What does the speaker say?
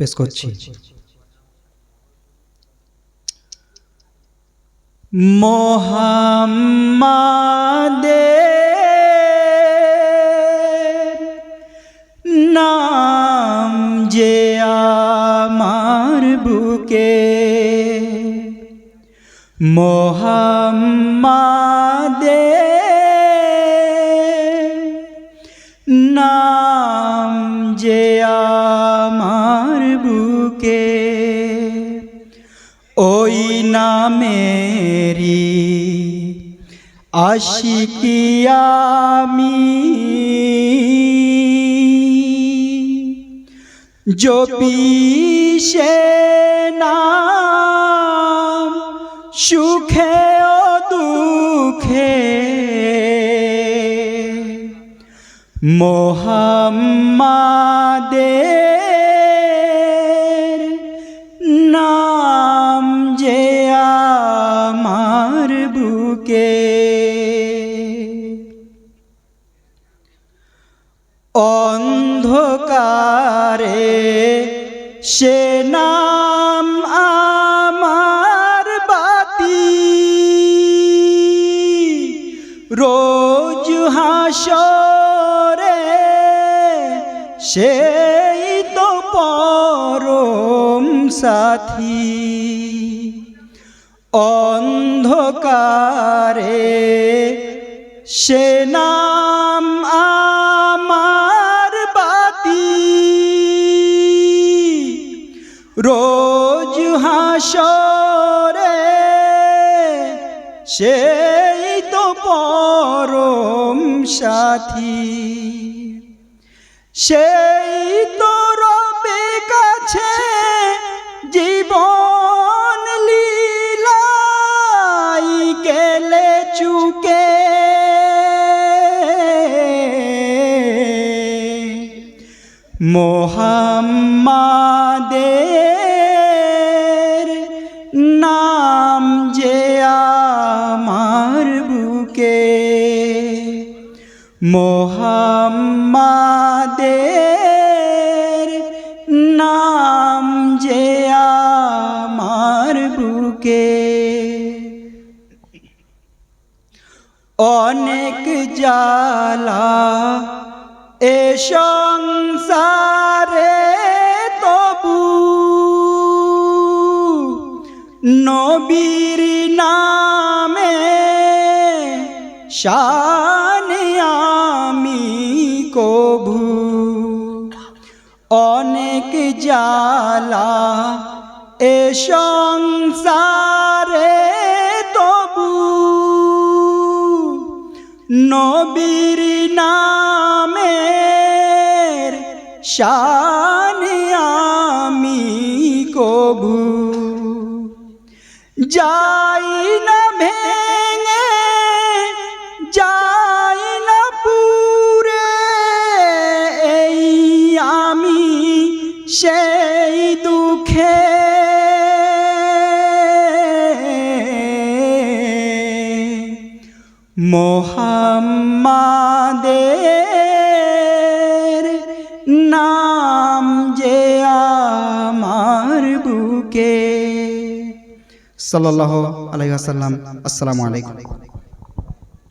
পেশ করছি। মোহাম্মাদে নাম যে আমার বুকে মোহাম্মাদে নাম যে আমার বুকে ওই নামেরি আশিকি আমি। জপি নাম সুখে ও দুঃখে। মোহাম্মাদের বুকে অন্ধকারে সে নাম আমার বাতি। রোজ হাসরে সেই তো পরম সাথী। অন্ধকারে সে নাম আমার বাতি। রোজ হাসরে সেই তো পরম সাথী। সেই মোহাম্মাদের নাম যে আমার বুকে। মোহাম্মাদের নাম যে আমার বুকে। অনেক জ্বালা এ সংসারে তবু নবীর নামে শানে আমি কভু অনেক জ্বালা এ সংসারে তবু। নবীর যাই না ভেঙে যাই না পুরে এই আমি সেই দুঃখে। মোহাম্মাদের বুকে সাল্লাহ আলাইসাল্লাম আসসালামু আলাইকুম।